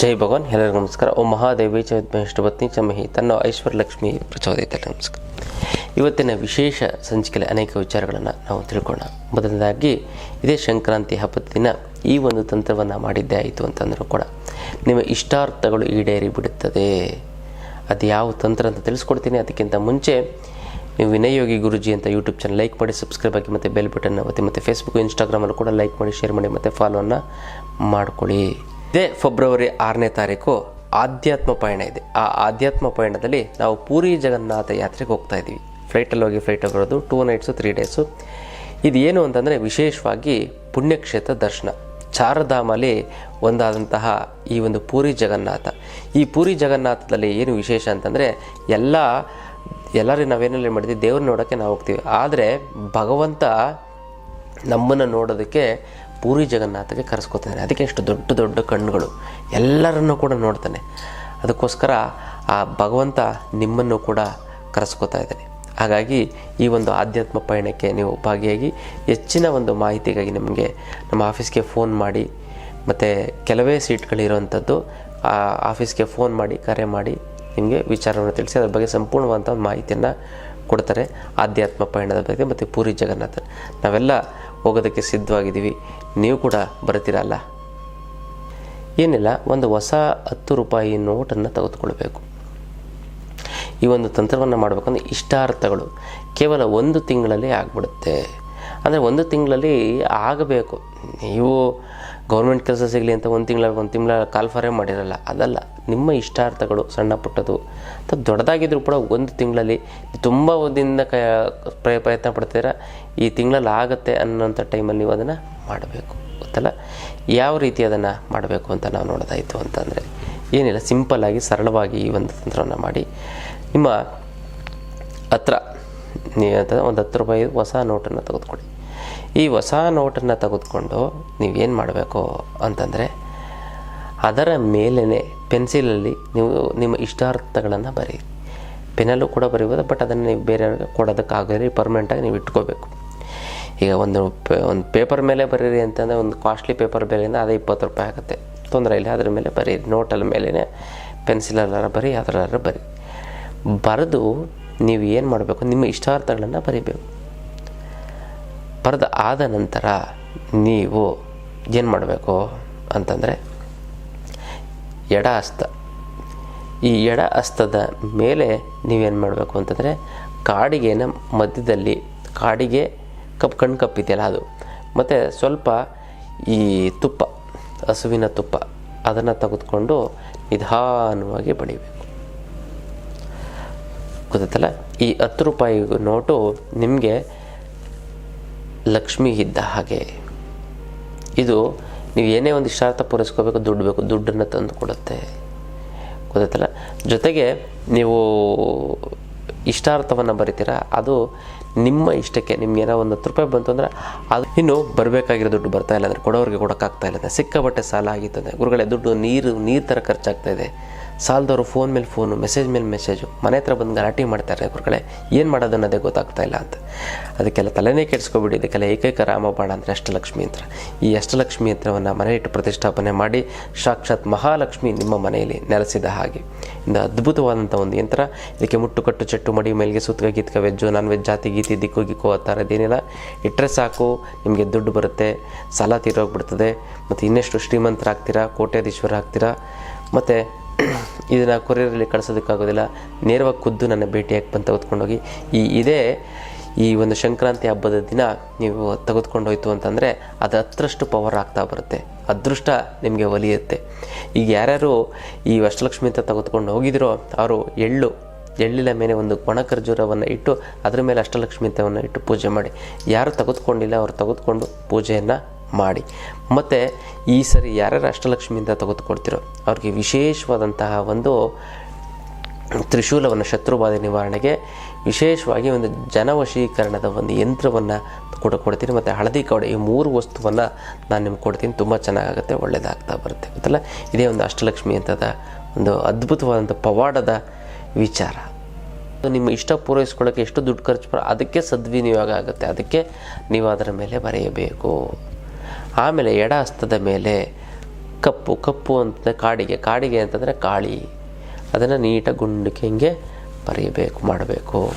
ಜೈ ಭಗವಾನ್. ಎಲ್ಲರಿಗೂ ನಮಸ್ಕಾರ. ಓ ಮಹಾದೇವಿ ಚ ಪತ್ನಿ ಚಮಹಿ. ತನ್ನ ಐಶ್ವರ್ಯ ಲಕ್ಷ್ಮಿ ಪ್ರಚೋದಿತ ನಮಸ್ಕಾರ. ಇವತ್ತಿನ ವಿಶೇಷ ಸಂಚಿಕೆಯಲ್ಲಿ ಅನೇಕ ವಿಚಾರಗಳನ್ನು ನಾವು ತಿಳ್ಕೊಳ್ಳೋಣ. ಮೊದಲನೇದಾಗಿ, ಇದೇ ಸಂಕ್ರಾಂತಿ ಹಬ್ಬದ ದಿನ ಈ ಒಂದು ತಂತ್ರವನ್ನು ಮಾಡಿದ್ದೇ ಆಯಿತು ಅಂತಂದರೂ ಕೂಡ ನಿಮ್ಮ ಇಷ್ಟಾರ್ಥಗಳು ಈಡೇರಿ ಬಿಡುತ್ತದೆ. ಅದು ಯಾವ ತಂತ್ರ ಅಂತ ತಿಳಿಸ್ಕೊಡ್ತೀನಿ. ಅದಕ್ಕಿಂತ ಮುಂಚೆ, ನೀವು ವಿನಯೋಗಿ ಗುರುಜಿ ಅಂತ ಯೂಟ್ಯೂಬ್ ಚಾನಲ್ ಲೈಕ್ ಮಾಡಿ, ಸಬ್ಸ್ಕ್ರೈಬ್ ಆಗಿ ಮತ್ತು ಬೆಲ್ ಬಟನ್ ಒತ್ತಿ ಮತ್ತು ಫೇಸ್ಬುಕ್ ಇನ್ಸ್ಟಾಗ್ರಾಮಲ್ಲೂ ಕೂಡ ಲೈಕ್ ಮಾಡಿ, ಶೇರ್ ಮಾಡಿ ಮತ್ತು ಫಾಲೋವನ್ನು ಮಾಡ್ಕೊಳ್ಳಿ. ಇದೇ ಫೆಬ್ರವರಿ ಆರನೇ ತಾರೀಕು ಆಧ್ಯಾತ್ಮ ಪಯಣ ಇದೆ. ಆ ಆಧ್ಯಾತ್ಮ ಪಯಣದಲ್ಲಿ ನಾವು ಪೂರಿ ಜಗನ್ನಾಥ ಯಾತ್ರೆಗೆ ಹೋಗ್ತಾ ಇದ್ದೀವಿ. ಫ್ಲೈಟಲ್ಲಿ ಹೋಗಿ ಫ್ಲೈಟಲ್ಲಿ ಬರೋದು ಟೂ ನೈಟ್ಸು ತ್ರೀ ಡೇಸು ಏನು ಅಂತಂದರೆ ವಿಶೇಷವಾಗಿ ಪುಣ್ಯಕ್ಷೇತ್ರ ದರ್ಶನ. ಚಾರಧಾಮಲ್ಲಿ ಒಂದಾದಂತಹ ಈ ಒಂದು ಪೂರಿ ಜಗನ್ನಾಥ. ಈ ಪೂರಿ ಜಗನ್ನಾಥದಲ್ಲಿ ಏನು ವಿಶೇಷ ಅಂತಂದರೆ ಎಲ್ಲ, ಎಲ್ಲರೂ ನಾವೇನಲ್ಲಿ ಮಾಡಿದ್ವಿ ದೇವ್ರನ್ನ ನೋಡೋಕ್ಕೆ ನಾವು ಹೋಗ್ತೀವಿ. ಆದರೆ ಭಗವಂತ ನಮ್ಮನ್ನು ನೋಡೋದಕ್ಕೆ ಪೂರಿ ಜಗನ್ನಾಥಗೆ ಕರೆಸ್ಕೊತಾನೆ ಅದಕ್ಕೆ ಎಷ್ಟು ದೊಡ್ಡ ದೊಡ್ಡ ಕಣ್ಣುಗಳು. ಎಲ್ಲರನ್ನು ಕೂಡ ನೋಡ್ತಾನೆ. ಅದಕ್ಕೋಸ್ಕರ ಆ ಭಗವಂತ ನಿಮ್ಮನ್ನು ಕೂಡ ಕರೆಸ್ಕೊತಾ ಇದ್ದಾನೆ. ಹಾಗಾಗಿ ಈ ಒಂದು ಆಧ್ಯಾತ್ಮ ಪಯಣಕ್ಕೆ ನೀವು ಭಾಗಿಯಾಗಿ ಹೆಚ್ಚಿನ ಒಂದು ಮಾಹಿತಿಗಾಗಿ ನಿಮಗೆ ನಮ್ಮ ಆಫೀಸ್ಗೆ ಫೋನ್ ಮಾಡಿ, ಮತ್ತು ಕೆಲವೇ ಸೀಟ್ಗಳಿರುವಂಥದ್ದು, ಆ ಆಫೀಸ್ಗೆ ಫೋನ್ ಮಾಡಿ, ಕರೆ ಮಾಡಿ ನಿಮಗೆ ವಿಚಾರವನ್ನು ತಿಳಿಸಿ, ಅದ್ರ ಬಗ್ಗೆ ಸಂಪೂರ್ಣವಾದಂಥ ಮಾಹಿತಿಯನ್ನು ಕೊಡ್ತಾರೆ ಆಧ್ಯಾತ್ಮ ಪಯಣದ ಬಗ್ಗೆ ಮತ್ತು ಪೂರಿ ಜಗನ್ನಾಥ ನಾವೆಲ್ಲ ಹೋಗೋದಕ್ಕೆ ಸಿದ್ಧವಾಗಿದ್ದೀವಿ. ನೀವು ಕೂಡ ಬರ್ತೀರಲ್ಲ ಏನಿಲ್ಲ, ಒಂದು ಹೊಸ ಹತ್ತು ರೂಪಾಯಿ ನೋಟನ್ನು ತೆಗೆದುಕೊಳ್ಬೇಕು. ಈ ಒಂದು ತಂತ್ರವನ್ನು ಮಾಡಬೇಕಂದ್ರೆ ಇಷ್ಟಾರ್ಥಗಳು. ಕೇವಲ ಒಂದು ತಿಂಗಳಲ್ಲಿ ಆಗಿಬಿಡುತ್ತೆ. ಅಂದರೆ ಒಂದು ತಿಂಗಳಲ್ಲಿ ಆಗಬೇಕು. ನೀವು ಗೌರ್ಮೆಂಟ್ ಕೆಲಸ ಸಿಗಲಿ ಅಂತ ಒಂದು ತಿಂಗಳ ಒಂದು ತಿಂಗಳ ಕಾಲ್ಫಾರೇ ಮಾಡಿರಲ್ಲ, ಅದಲ್ಲ. ನಿಮ್ಮ ಇಷ್ಟಾರ್ಥಗಳು ಸಣ್ಣ ಪುಟ್ಟದು ಅಥವಾ ದೊಡ್ಡದಾಗಿದ್ದರೂ ಕೂಡ ಒಂದು ತಿಂಗಳಲ್ಲಿ ತುಂಬ ದಿನದಿಂದ ಕ, ಪ್ರಯ- ಪ್ರಯತ್ನ ಪಡ್ತೀರಾ, ಈ ತಿಂಗಳಲ್ಲಿ ಆಗುತ್ತೆ ಅನ್ನೋಂಥ ಟೈಮಲ್ಲಿ ನೀವು ಅದನ್ನು ಮಾಡಬೇಕು. ಗೊತ್ತಲ್ಲ? ಯಾವ ರೀತಿ ಅದನ್ನು ಮಾಡಬೇಕು ಅಂತ ನಾವು ನೋಡೋದಾಯಿತು ಅಂತಂದರೆ, ಏನಿಲ್ಲ, ಸಿಂಪಲ್ಲಾಗಿ ಸರಳವಾಗಿ ಈ ಒಂದು ತಂತ್ರವನ್ನು ಮಾಡಿ. ನಿಮ್ಮ ಹತ್ರ ನೀವು ಒಂದು ಹತ್ತು ರೂಪಾಯಿ ಹೊಸ ನೋಟನ್ನು ತೆಗೆದುಕೊಳ್ಳಿ ಈ ಹೊಸ ನೋಟನ್ನು ತೆಗೆದುಕೊಂಡು ನೀವೇನು ಮಾಡಬೇಕು ಅಂತಂದರೆ ಅದರ ಮೇಲೇ ಪೆನ್ಸಿಲಲ್ಲಿ ನೀವು ನಿಮ್ಮ ಇಷ್ಟಾರ್ಥಗಳನ್ನು ಬರೀರಿ. ಪೆನ್ನಲ್ಲೂ ಕೂಡ ಬರೀಬೋದು, ಬಟ್ ಅದನ್ನು ನೀವು ಬೇರೆಯವ್ರಿಗೆ ಕೊಡೋದಕ್ಕಾಗಲಿ ಪರ್ಮನೆಂಟಾಗಿ ನೀವು ಇಟ್ಕೋಬೇಕು. ಈಗ ಒಂದು ಒಂದು ಪೇಪರ್ ಮೇಲೆ ಬರೀರಿ ಅಂತಂದರೆ ಒಂದು ಕಾಸ್ಟ್ಲಿ ಪೇಪರ್ ಬೆಲೆಯಿಂದ ಅದೇ ಇಪ್ಪತ್ತು ರೂಪಾಯಿ ಆಗುತ್ತೆ. ತೊಂದರೆ ಇಲ್ಲ, ಅದ್ರ ಮೇಲೆ ಬರೀರಿ. ನೋಟಲ್ಲಿ ಮೇಲೇ ಪೆನ್ಸಿಲಲ್ಲಾರ ಬರೀ, ಅದರಲ್ಲಾರ ಬರೀ. ಬರೆದು ನೀವು ಏನು ಮಾಡಬೇಕು? ನಿಮ್ಮ ಇಷ್ಟಾರ್ಥಗಳನ್ನು ಬರೀಬೇಕು. ಬರೆದ ಆದ ನಂತರ ನೀವು ಏನು ಮಾಡಬೇಕು ಅಂತಂದರೆ, ಎಡ ಹಸ್ತ. ಈ ಎಡ ಹಸ್ತದ ಮೇಲೆ ನೀವೇನು ಮಾಡಬೇಕು ಅಂತಂದರೆ, ಕಾಡಿಗೆನ ಮಧ್ಯದಲ್ಲಿ, ಕಾಡಿಗೆ ಕಪ್ ಕಣ್ಣು ಕಪ್ಪಿದೆಯಲ್ಲ ಅದು. ಮತ್ತು ಸ್ವಲ್ಪ ಈ ತುಪ್ಪ, ಹಸುವಿನ ತುಪ್ಪ, ಅದನ್ನು ತೆಗೆದುಕೊಂಡು ನಿಧಾನವಾಗಿ ಬಡಿಬೇಕು. ಗೊತ್ತಲ್ಲ ಈ ಹತ್ತು ರೂಪಾಯಿ ನೋಟು ನಿಮಗೆ ಲಕ್ಷ್ಮಿ ಇದ್ದ ಹಾಗೆ. ಇದು ನೀವು ಏನೇ ಒಂದು ಇಷ್ಟಾರ್ಥ ಪೂರೈಸ್ಕೋಬೇಕು, ದುಡ್ಡು ಬೇಕು, ದುಡ್ಡನ್ನು ತಂದು ಕೊಡುತ್ತೆ ಗೊತ್ತಾಯ್ತಲ್ಲ ಜೊತೆಗೆ ನೀವು ಇಷ್ಟಾರ್ಥವನ್ನು ಬರಿತೀರ, ಅದು ನಿಮ್ಮ ಇಷ್ಟಕ್ಕೆ ನಿಮ್ಗೆ ಏನೋ ಒಂದು ಹತ್ತು ರೂಪಾಯಿ ಬಂತು ಅಂದರೆ ಅದು ಇನ್ನು ಬರಬೇಕಾಗಿರೋ ದುಡ್ಡು ಬರ್ತಾ ಇಲ್ಲ ಅಂದರೆ ಕೊಡೋರಿಗೆ ಕೊಡೋಕ್ಕಾಗ್ತಾ ಇಲ್ಲ. ಅಂದರೆ ಸಾಲ ಆಗಿತ್ತದೆ ಗುರುಗಳೇ, ದುಡ್ಡು ನೀರು ನೀರು ಥರ ಖರ್ಚಾಗ್ತಾ ಇದೆ. ಸಾಲದವರು ಫೋನ್ ಮೇಲೆ ಫೋನು ಮೆಸೇಜ್ ಮೇಲೆ ಮೆಸೇಜು ಮನೆ ಹತ್ರ ಬಂದು ಗಲಾಟೆ ಮಾಡ್ತಾರೆ ಗುರುಗಳೇ ಏನು ಮಾಡೋದು ಅನ್ನೋದೇ ಗೊತ್ತಾಗ್ತಾ ಇಲ್ಲ ಅಂತ. ಅದಕ್ಕೆಲ್ಲ ತಲೆನೇ ಕೆಡಿಸ್ಕೊಬಿಡಿ, ಇದಕ್ಕೆಲ್ಲ ಏಕೈಕ ರಾಮಬಾಣ ಅಂದರೆ ಅಷ್ಟಲಕ್ಷ್ಮಿ ಯಂತ್ರ ಈ ಅಷ್ಟಲಕ್ಷ್ಮಿ ಯಂತ್ರವನ್ನು ಮನೆ ಇಟ್ಟು ಪ್ರತಿಷ್ಠಾಪನೆ ಮಾಡಿ, ಸಾಕ್ಷಾತ್ ಮಹಾಲಕ್ಷ್ಮಿ ನಿಮ್ಮ ಮನೆಯಲ್ಲಿ ನೆಲೆಸಿದ ಹಾಗೆ. ಇಂದು ಅದ್ಭುತವಾದಂಥ ಒಂದು ಯಂತ್ರ. ಇದಕ್ಕೆ ಮುಟ್ಟುಕಟ್ಟು, ಚೆಟ್ಟು ಮಡಿ, ಮೇಲ್ಗೆ ಸುತ್ತಗ ಗೀತ್ಕ, ವೆಜ್ಜು ನಾನ್ ವೆಜ್ ಜಾತಿ, ಗೀತಿ, ದಿಕ್ಕು, ಗಿಕ್ಕು, ಆ ಥರದ್ದೇನಿಲ್ಲ ಇಟ್ಟರೆ ಸಾಕು, ನಿಮಗೆ ದುಡ್ಡು ಬರುತ್ತೆ, ಸಾಲ ತೀರೋಗ್ಬಿಡ್ತದೆ. ಮತ್ತು ಇನ್ನೆಷ್ಟು ಶ್ರೀಮಂತರಾಗ್ತೀರಾ, ಕೋಟ್ಯಾಧೀಶ್ವರ ಆಗ್ತೀರಾ, ಮತ್ತು ಇದನ್ನು ಕೊರಿಯರಲ್ಲಿ ಕಳಿಸೋದಕ್ಕಾಗೋದಿಲ್ಲ. ನೇರವಾಗಿ ಖುದ್ದು ನನ್ನ ಭೇಟಿಯಾಗಿ ಬಂದು ತೆಗೆದುಕೊಂಡೋಗಿ. ಈ ಇದೇ ಈ ಒಂದು ಸಂಕ್ರಾಂತಿ ಹಬ್ಬದ ದಿನ ನೀವು ತೆಗೆದುಕೊಂಡೋಯ್ತು ಅಂತಂದರೆ ಅದು ಹತ್ತರಷ್ಟು ಪವರ್ ಆಗ್ತಾ ಬರುತ್ತೆ. ಅದೃಷ್ಟ ನಿಮಗೆ ಒಲಿಯುತ್ತೆ. ಈಗ ಯಾರ್ಯಾರು ಈ ಅಷ್ಟಲಕ್ಷ್ಮಿ ಅಂತ ತೆಗೆದುಕೊಂಡು ಹೋಗಿದ್ರೋ, ಅವರು ಎಳ್ಳು, ಎಳ್ಳಿನ ಮೇಲೆ ಒಂದು ಒಣ ಖರ್ಜೂರವನ್ನು ಇಟ್ಟು ಅದರ ಮೇಲೆ ಅಷ್ಟಲಕ್ಷ್ಮಿ ಅಂತವನ್ನು ಇಟ್ಟು ಪೂಜೆ ಮಾಡಿ. ಯಾರು ತೆಗೆದುಕೊಂಡಿಲ್ಲ, ಅವರು ತೆಗೆದುಕೊಂಡು ಪೂಜೆಯನ್ನು ಮಾಡಿ. ಮತ್ತು ಈ ಸರಿ ಯಾರ್ಯಾರು ಅಷ್ಟಲಕ್ಷ್ಮಿಯಿಂದ ತೆಗೆದುಕೊಡ್ತಿರೋ ಅವ್ರಿಗೆ ವಿಶೇಷವಾದಂತಹ ಒಂದು ತ್ರಿಶೂಲವನ್ನು ಶತ್ರುಬಾಧೆ ನಿವಾರಣೆಗೆ ವಿಶೇಷವಾಗಿ ಒಂದು ಜನವಶೀಕರಣದ ಒಂದು ಯಂತ್ರವನ್ನು ಕೂಡ ಕೊಡ್ತೀನಿ. ಮತ್ತು ಹಳದಿ ಕವಡೆ ಈ ಮೂರು ವಸ್ತುವನ್ನು ನಾನು ನಿಮ್ಗೆ ಕೊಡ್ತೀನಿ. ತುಂಬ ಚೆನ್ನಾಗಾಗುತ್ತೆ ಒಳ್ಳೆಯದಾಗ್ತಾ ಬರುತ್ತೆ. ಗೊತ್ತಲ್ಲ? ಇದೇ ಒಂದು ಅಷ್ಟಲಕ್ಷ್ಮಿ ಅಂತದ ಒಂದು ಅದ್ಭುತವಾದಂಥ ಪವಾಡದ ವಿಚಾರ. ನಿಮ್ಮ ಇಷ್ಟ ಪೂರೈಸ್ಕೊಳ್ಳೋಕ್ಕೆ ಎಷ್ಟು ದುಡ್ಡು ಖರ್ಚು ಅದಕ್ಕೆ ಸದ್ವಿನಿಯೋಗ ಆಗುತ್ತೆ. ಅದಕ್ಕೆ ನೀವು ಅದರ ಮೇಲೆ ಬರೆಯಬೇಕು. ಆಮೇಲೆ ಎಡ ಹಸ್ತದ ಮೇಲೆ ಕಪ್ಪು ಕಪ್ಪು ಅಂತಂದರೆ ಕಾಡಿಗೆ ಕಾಡಿಗೆ ಅಂತಂದರೆ ಕಾಳಿ. ಅದನ್ನು ನೀಟಾಗಿ ಗುಂಡಿಕೆ ಹಿಂಗೆ ಬರೆಯಬೇಕು ಮಾಡಬೇಕು.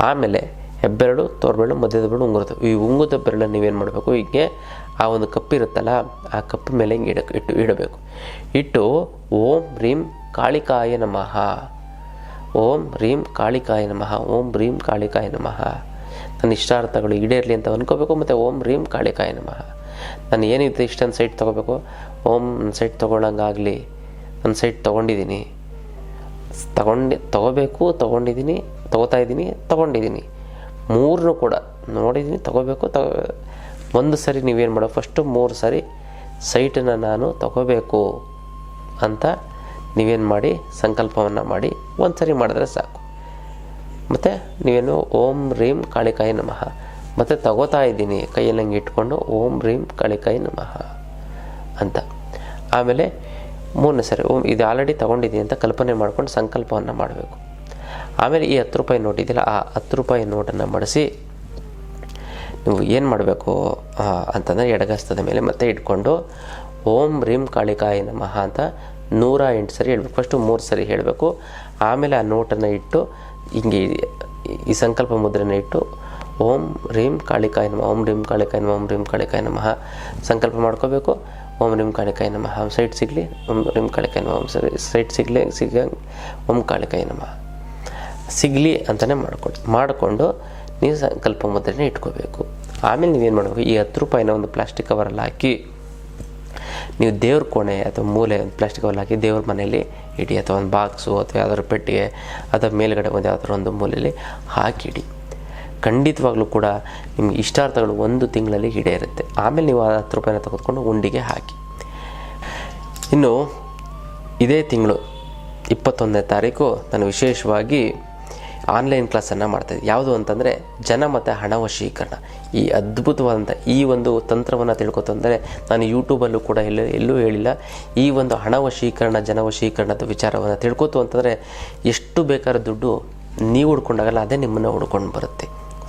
ಆಮೇಲೆ ಹೆಬ್ಬೆರಳು, ತೋರ್ಬೆರಳು, ಮಧ್ಯದ ಬೆರಳು ಉಂಗುರದ ಈ ಉಂಗುದ ಬೆರಳನ್ನು ನೀವೇನು ಮಾಡಬೇಕು? ಹೀಗೆ ಆ ಒಂದು ಕಪ್ಪಿರುತ್ತಲ್ಲ ಆ ಕಪ್ ಮೇಲೆ ಹಿಂಗೆ ಇಡ ಇಟ್ಟು, ಇಡಬೇಕು. ಇಟ್ಟು ಓಂ ರೀಂ ಕಾಳಿಕಾಯ ನಮಃ. ಓಂ ರೀಂ ಕಾಳಿಕಾಯ ನಮಃ. ಓಂ ರೀಂ ಕಾಳಿಕಾಯ ನಮಃ. ನನ್ನ ಇಷ್ಟಾರ್ಥಗಳು ಈಡೇರಲಿ ಅಂತ ಅಂದ್ಕೋಬೇಕು ಮತ್ತು ಓಂ ರೀಂ ಕಾಳಿಕಾಯ ನಮಃ. ನಾನು ಏನಿದೆ ಇಷ್ಟೊಂದು ಸೈಟ್ ತೊಗೋಬೇಕು? ಓಂ, ನನ್ನ ಸೈಟ್ ತೊಗೊಳಂಗಾಗಲಿ ನನ್ನ ಸೈಟ್ ತೊಗೊಂಡಿದ್ದೀನಿ. ತಗೊಂಡು, ತೊಗೋಬೇಕು, ತೊಗೊಂಡಿದ್ದೀನಿ, ತೊಗೋತಾ ಇದ್ದೀನಿ, ತೊಗೊಂಡಿದ್ದೀನಿ. ಮೂರನ್ನೂ ಕೂಡ ನೋಡಿದ್ದೀನಿ, ತೊಗೋಬೇಕು, ತಗೋ, ಒಂದು ಸರಿ ನೀವೇನು ಮಾಡೋ ಫಸ್ಟು ಮೂರು ಸರಿ ಸೈಟನ್ನು ನಾನು ತಗೋಬೇಕು ಅಂತ ನೀವೇನು ಮಾಡಿ, ಸಂಕಲ್ಪವನ್ನು ಮಾಡಿ ಒಂದು ಸರಿ ಮಾಡಿದ್ರೆ ಸಾಕು. ಮತ್ತು ನೀವೇನು ಓಂ ರೀಂ ಕಾಳಿಕಾಯಿ ನಮಃ. ಮತ್ತು ತಗೋತಾ ಇದ್ದೀನಿ ಕೈಯಲ್ಲಿ ಹಂಗೆ ಇಟ್ಕೊಂಡು ಓಂ ರೀಂ ಕಾಳಿಕಾಯಿ ನಮಃ ಅಂತ. ಆಮೇಲೆ ಮೂರನೇ ಸರಿ, ಓಂ ಇದು ಆಲ್ರೆಡಿ ತೊಗೊಂಡಿದ್ದೀನಿ ಅಂತ ಕಲ್ಪನೆ ಮಾಡ್ಕೊಂಡು ಸಂಕಲ್ಪವನ್ನು ಮಾಡಬೇಕು. ಆಮೇಲೆ ಈ ಹತ್ತು ರೂಪಾಯಿ ನೋಟ್ ಆ ಹತ್ತು ರೂಪಾಯಿ ನೋಟನ್ನು ಮಡಿಸಿ, ನೀವು ಏನು ಮಾಡಬೇಕು ಅಂತಂದರೆ ಎಡಗಸ್ತದ ಮೇಲೆ ಮತ್ತೆ ಇಟ್ಕೊಂಡು ಓಂ ರೀಂ ಕಾಳಿಕಾಯಿ ನಮಃ ಅಂತ ನೂರ ಎಂಟು ಸರಿ ಹೇಳ್ಬೇಕು. ಫಸ್ಟು ಮೂರು ಸರಿ ಹೇಳಬೇಕು. ಆಮೇಲೆ ಆ ನೋಟನ್ನು ಇಟ್ಟು ಹಿಂಗೆ ಈ ಸಂಕಲ್ಪ ಮುದ್ರೆನ ಇಟ್ಟು ಓಂ ರೀಂ ಕಾಳಿಕಾಯ ನಮಃ, ಓಂ ರೀಂ ಕಾಳಿಕಾಯ ನಮಃ, ಓಂ ರೀಂ ಕಾಳಿಕಾಯ ನಮಃ ಸಂಕಲ್ಪ ಮಾಡ್ಕೋಬೇಕು. ಓಂ ರೀಂ ಕಾಳಿಕಾಯ ನಮಃ ಸೈಟ್ ಸಿಗಲಿ, ಓಂ ರೀಂ ಕಾಳಿಕಾಯ ನಮಃ ಸೈಟ್ ಸಿಗಲಿ ಸಿಗ ಓಂ ಕಾಳಿಕಾಯ ನಮಃ. ಸಿಗಲಿ ಅಂತಲೇ ಮಾಡ್ಕೊಳ್ಳಿ ಮಾಡಿಕೊಂಡು ನೀವು ಸಂಕಲ್ಪ ಮುದ್ರೆನ ಇಟ್ಕೋಬೇಕು. ಆಮೇಲೆ ನೀವೇನು ಮಾಡಬೇಕು, ಈ ಹತ್ತು ರೂಪಾಯಿನ ಒಂದು ಪ್ಲಾಸ್ಟಿಕ್ ಕವರಲ್ಲಿ ಹಾಕಿ ನೀವು ದೇವ್ರ ಕೋಣೆ ಅಥವಾ ಮೂಲೆ ಒಂದು ಪ್ಲಾಸ್ಟಿಕ್ ಕವರಲ್ಲಿ ಹಾಕಿ ದೇವ್ರ ಮನೆಯಲ್ಲಿ ಇಡಿ ಅಥವಾ ಒಂದು ಬಾಕ್ಸು ಅಥವಾ ಯಾವ್ದಾದ್ರು ಪೆಟ್ಟಿಗೆ ಅಥವಾ ಮೇಲುಗಡೆ ಒಂದು ಯಾವ್ದಾದ್ರು ಒಂದು ಮೂಲೆಯಲ್ಲಿ ಹಾಕಿಡಿ. ಖಂಡಿತವಾಗ್ಲೂ ಕೂಡ ನಿಮ್ಗೆ ಇಷ್ಟಾರ್ಥಗಳು ಒಂದು ತಿಂಗಳಲ್ಲಿ ಇರುತ್ತೆ ಆಮೇಲೆ ನೀವು ಆ ಹತ್ತು ರೂಪಾಯಿನ ತೆಗೆದುಕೊಂಡು ಉಂಡಿಗೆ ಹಾಕಿ. ಇನ್ನು ಇದೇ ತಿಂಗಳು ಇಪ್ಪತ್ತೊಂದನೇ ತಾರೀಕು ನಾನು ವಿಶೇಷವಾಗಿ ಆನ್ಲೈನ್ ಕ್ಲಾಸನ್ನು ಮಾಡ್ತಾಯಿದ್ದೆ ಯಾವುದು ಅಂತಂದರೆ ಜನ ಮತ್ತು ಹಣ ವಶೀಕರಣ. ಈ ಅದ್ಭುತವಾದಂಥ ಈ ಒಂದು ತಂತ್ರವನ್ನು ತಿಳ್ಕೊತಂದರೆ ನಾನು ಯೂಟ್ಯೂಬಲ್ಲೂ ಕೂಡ ಎಲ್ಲೂ ಎಲ್ಲೂ ಹೇಳಿಲ್ಲ. ಈ ಒಂದು ಹಣ ವಶೀಕರಣ, ಜನ ವಶೀಕರಣದ ವಿಚಾರವನ್ನು ತಿಳ್ಕೊತು ಅಂತಂದರೆ ಎಷ್ಟು ಬೇಕಾದ ದುಡ್ಡು ನೀವು ಹುಡ್ಕೊಂಡಾಗಲ್ಲ, ಅದೇ ನಿಮ್ಮನ್ನು ಹುಡ್ಕೊಂಡು ಬರುತ್ತೆ.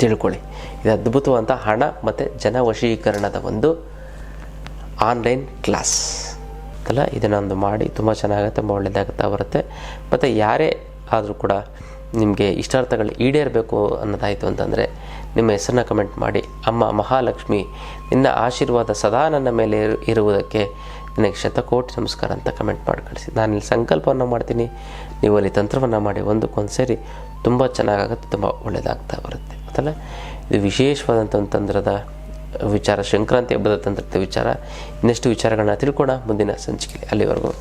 ತಿಳ್ಕೊಳ್ಳಿ. ಇದು ಅದ್ಭುತವಾದಂಥ ಹಣ ಮತ್ತು ಜನವಶೀಕರಣದ ಒಂದು ಆನ್ಲೈನ್ ಕ್ಲಾಸ್. ಅಲ್ಲ ಇದನ್ನೊಂದು ಮಾಡಿ ತುಂಬ ಚೆನ್ನಾಗುತ್ತೆ, ತುಂಬ ಒಳ್ಳೆಯದಾಗುತ್ತಾ ಬರುತ್ತೆ. ಮತ್ತು ಯಾರೇ ಆದರೂ ಕೂಡ ನಿಮಗೆ ಇಷ್ಟಾರ್ಥಗಳು ಈಡೇರಬೇಕು ಅನ್ನೋದಾಯಿತು ಅಂತಂದರೆ ನಿಮ್ಮ ಹೆಸರನ್ನ ಕಮೆಂಟ್ ಮಾಡಿ, ಅಮ್ಮ ಮಹಾಲಕ್ಷ್ಮಿ, ನಿನ್ನ ಆಶೀರ್ವಾದ ಸದಾ ನನ್ನ ಮೇಲೆ ಇರುವುದಕ್ಕೆ ನಿನಗೆ ಶತಕೋಟಿ ನಮಸ್ಕಾರ ಅಂತ ಕಮೆಂಟ್ ಮಾಡಿ ಕಳಿಸಿ. ನಾನು ಇಲ್ಲಿ ಸಂಕಲ್ಪವನ್ನು ಮಾಡ್ತೀನಿ. ನೀವು ಅಲ್ಲಿ ತಂತ್ರವನ್ನು ಮಾಡಿ ಒಂದಕ್ಕೊಂದು ಸೇರಿ ತುಂಬ ಚೆನ್ನಾಗಾಗುತ್ತೆ, ತುಂಬ ಒಳ್ಳೆಯದಾಗ್ತಾ ಬರುತ್ತೆ. ಅದಲ್ಲ ಇದು ವಿಶೇಷವಾದಂಥ ಒಂದು ತಂತ್ರದ ವಿಚಾರ, ಸಂಕ್ರಾಂತಿ ಹಬ್ಬದ ತಂತ್ರದ ವಿಚಾರ. ಇನ್ನಷ್ಟು ವಿಚಾರಗಳನ್ನ ತಿಳ್ಕೋಣ ಮುಂದಿನ ಸಂಚಿಕೆ ಅಲ್ಲಿವರೆಗೂ